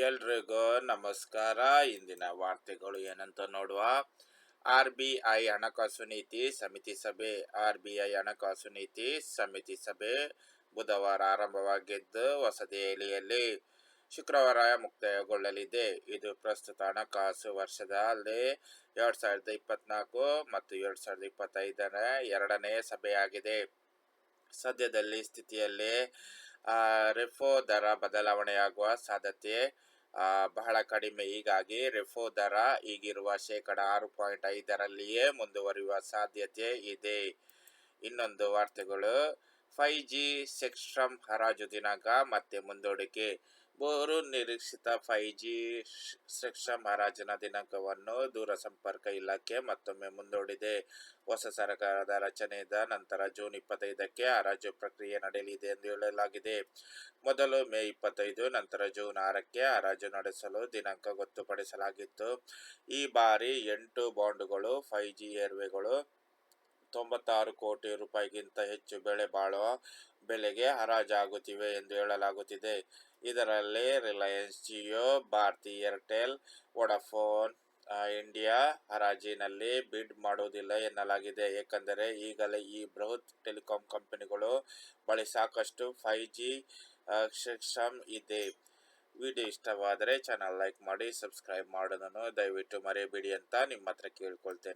ಎಲ್ರಿಗೂ ನಮಸ್ಕಾರ. ಇಂದಿನ ವಾರ್ತೆಗಳು ಏನಂತ ನೋಡುವ? ಆರ್ ಬಿ ಐ ಹಣಕಾಸು ನೀತಿ ಸಮಿತಿ ಸಭೆ. ಆರ್ ಬಿ ಐ ಹಣಕಾಸು ನೀತಿ ಸಮಿತಿ ಸಭೆ ಬುಧವಾರ ಆರಂಭವಾಗಿದ್ದು, ಹೊಸದೆಹಲಿಯಲ್ಲಿ ಶುಕ್ರವಾರ ಮುಕ್ತಾಯಗೊಳ್ಳಲಿದೆ. ಇದು ಪ್ರಸ್ತುತ ಹಣಕಾಸು ವರ್ಷದಲ್ಲಿ ಎರಡ್ ಸಾವಿರದ ಇಪ್ಪತ್ನಾಲ್ಕು ಮತ್ತು ಎರಡ್ ಸಾವಿರದ ಇಪ್ಪತ್ತೈದರ ಎರಡನೇ ಸಭೆಯಾಗಿದೆ. ಸದ್ಯದಲ್ಲಿ ಸ್ಥಿತಿಯಲ್ಲಿ ರೆಫೋ ದರ ಬದಲಾವಣೆಯಾಗುವ ಸಾಧ್ಯತೆ ಬಹಳ ಕಡಿಮೆ. ಹೀಗಾಗಿ ರೆಫೋ ದರ ಈಗಿರುವ ಶೇಕಡ ಆರು ಪಾಯಿಂಟ್ ಐದರಲ್ಲಿಯೇ ಮುಂದುವರಿಯುವ ಸಾಧ್ಯತೆ ಇದೆ. ಇನ್ನೊಂದು ವಾರ್ತೆಗಳು. ಫೈ ಜಿ ಸೆಕ್ಸ್ಟ್ರಮ್ ಹರಾಜು ದಿನಾಂಕ ಮತ್ತೆ ಮುಂದೂಡಿಕೆ. ಬಹು ನಿರೀಕ್ಷಿತ ಫೈ ಜಿ ಸೆಕ್ಸ್ಟ್ರಮ್ ಮಹಾರಾಜನ ದಿನಾಂಕವನ್ನು ದೂರಸಂಪರ್ಕ ಇಲಾಖೆ ಮತ್ತೊಮ್ಮೆ ಮುಂದೂಡಿದೆ. ಹೊಸ ಸರ್ಕಾರದ ರಚನೆಯಿಂದ ನಂತರ ಜೂನ್ ಇಪ್ಪತ್ತೈದಕ್ಕೆ ಹರಾಜು ಪ್ರಕ್ರಿಯೆ ನಡೆಯಲಿದೆ ಎಂದು ಹೇಳಲಾಗಿದೆ. ಮೊದಲು ಮೇ ಇಪ್ಪತ್ತೈದು, ನಂತರ ಜೂನ್ ಆರಕ್ಕೆ ಹರಾಜು ನಡೆಸಲು ದಿನಾಂಕ ಗೊತ್ತುಪಡಿಸಲಾಗಿತ್ತು. ಈ ಬಾರಿ ಎಂಟು ಬಾಂಡ್ಗಳು ಫೈ ಜಿ ಏರ್ವೆಗಳು, ತೊಂಬತ್ತಾರು ಕೋಟಿ ರೂಪಾಯಿಗಿಂತ ಹೆಚ್ಚು ಬೆಲೆ ಬಾಳುವ ಬೆಲೆಗೆ ಹರಾಜಾಗುತ್ತಿವೆ ಎಂದು ಹೇಳಲಾಗುತ್ತಿದೆ. ಇದರಲ್ಲಿ Reliance Jio, Bharti Airtel, Vodafone India ಹರಾಜಿನಲ್ಲಿ bid ಮಾಡುವುದಿಲ್ಲ ಎನ್ನಲಾಗಿದೆ. ಏಕೆಂದರೆ ಈಗಲೇ ಈ ಬೃಹತ್ ಟೆಲಿಕಾಂ ಕಂಪನಿಗಳು ಬಳಿ ಸಾಕಷ್ಟು ಫೈ ಜಿ ಸಿಸ್ಟಮ್ ಇದೆ. ವಿಡಿಯೋ ಇಷ್ಟವಾದರೆ ಚಾನಲ್ ಲೈಕ್ ಮಾಡಿ, ಸಬ್ಸ್ಕ್ರೈಬ್ ಮಾಡೋದನ್ನು ದಯವಿಟ್ಟು ಮರೆಯಬೇಡಿ ಅಂತ ನಿಮ್ಮ ಹತ್ರ ಕೇಳ್ಕೊಳ್ತೇನೆ.